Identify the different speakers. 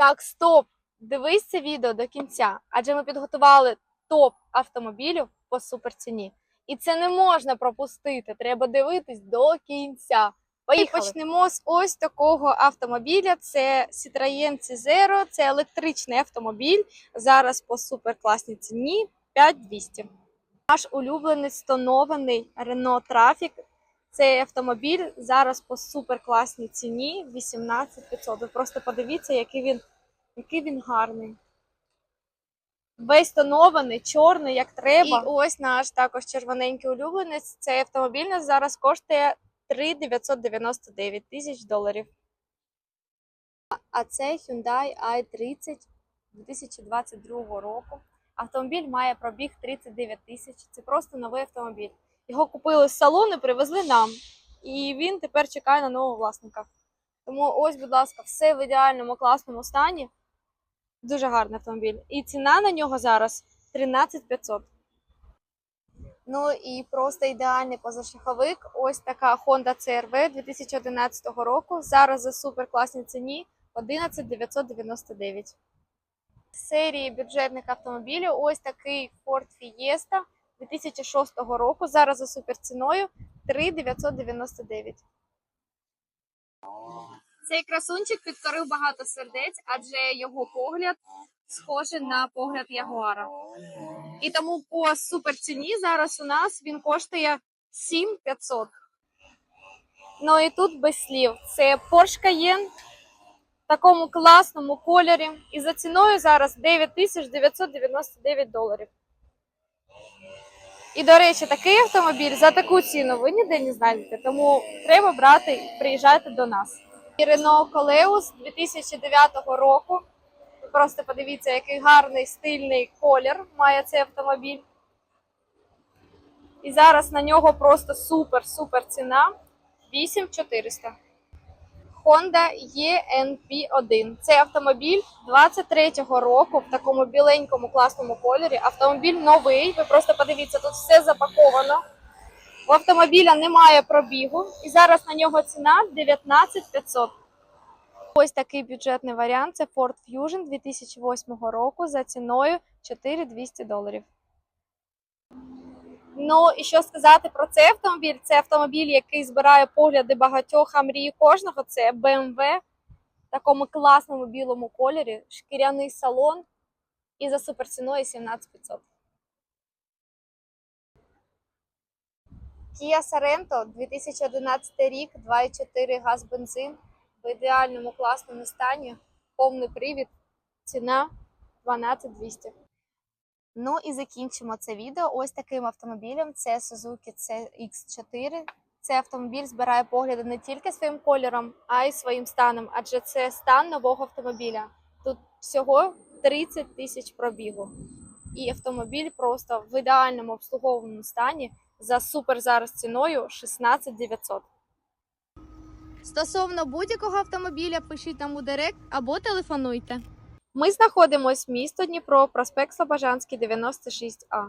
Speaker 1: Так, стоп! Дивись це відео до кінця, адже ми підготували топ автомобілів по суперціні. І це не можна пропустити. Треба дивитись до кінця. Поїхали.
Speaker 2: І почнемо з ось такого автомобіля. Це Citroën C0, це електричний автомобіль. Зараз по суперкласній ціні 5200. Наш улюблений стонований Renault Trafic. Цей автомобіль зараз по суперкласній ціні 18500. Ви просто подивіться, який він, який він гарний. Весь тонований, чорний, як треба. І ось наш також червоненький улюбленець. Цей автомобіль зараз коштує 3 999 тисяч доларів. А це Hyundai i30 2022 року. Автомобіль має пробіг 39 тисяч. Це просто новий автомобіль. Його купили з салону, привезли нам. І він тепер чекає на нового власника. Тому ось, будь ласка, все в ідеальному класному стані. Дуже гарний автомобіль. І ціна на нього зараз 13 500. Ну і просто ідеальний позашляховик. Ось така Honda CR-V 2011 року. Зараз за суперкласній ціні 11 999. З серії бюджетних автомобілів ось такий Ford Fiesta 2006 року. Зараз за суперціною 3 999. Цей красунчик підкорив багато сердець, адже його погляд схожий на погляд Ягуара. І тому по суперціні зараз у нас він коштує 7500. Ну і тут без слів. Це Porsche Cayenne в такому класному кольорі. І за ціною зараз 9999 доларів. І, до речі, такий автомобіль за таку ціну ви ніде не знайдете. Тому треба брати, приїжджайте до нас. І Renault Coleus 2009 року. Просто подивіться, який гарний стильний колір має цей автомобіль. І зараз на нього просто супер-супер ціна 8400. Honda ENP1. Цей автомобіль 23-го року в такому біленькому класному кольорі. Автомобіль новий. Ви просто подивіться, тут все запаковано. У автомобіля немає пробігу, і зараз на нього ціна 19500. Ось такий бюджетний варіант. Це Ford Fusion 2008 року за ціною 4200 доларів. Ну і що сказати про цей автомобіль? Це автомобіль, який збирає погляди багатьох, а мрії кожного. Це BMW в такому класному білому кольорі, шкіряний салон і за суперціною 17500. Kia Sorento 2011 рік, 2,4 газ бензин в ідеальному класному стані, повний привід, ціна 12200. Ну і закінчимо це відео ось таким автомобілем. Це Suzuki CX4. Цей автомобіль збирає погляди не тільки своїм кольором, а й своїм станом, адже це стан нового автомобіля. Тут всього 30 тисяч пробігу. І автомобіль просто в ідеальному обслуговуваному стані за супер зараз ціною 16 900.
Speaker 1: Стосовно будь-якого автомобіля, пишіть нам у директ або телефонуйте.
Speaker 2: Ми знаходимось місто Дніпро, проспект Слобожанський, 96А.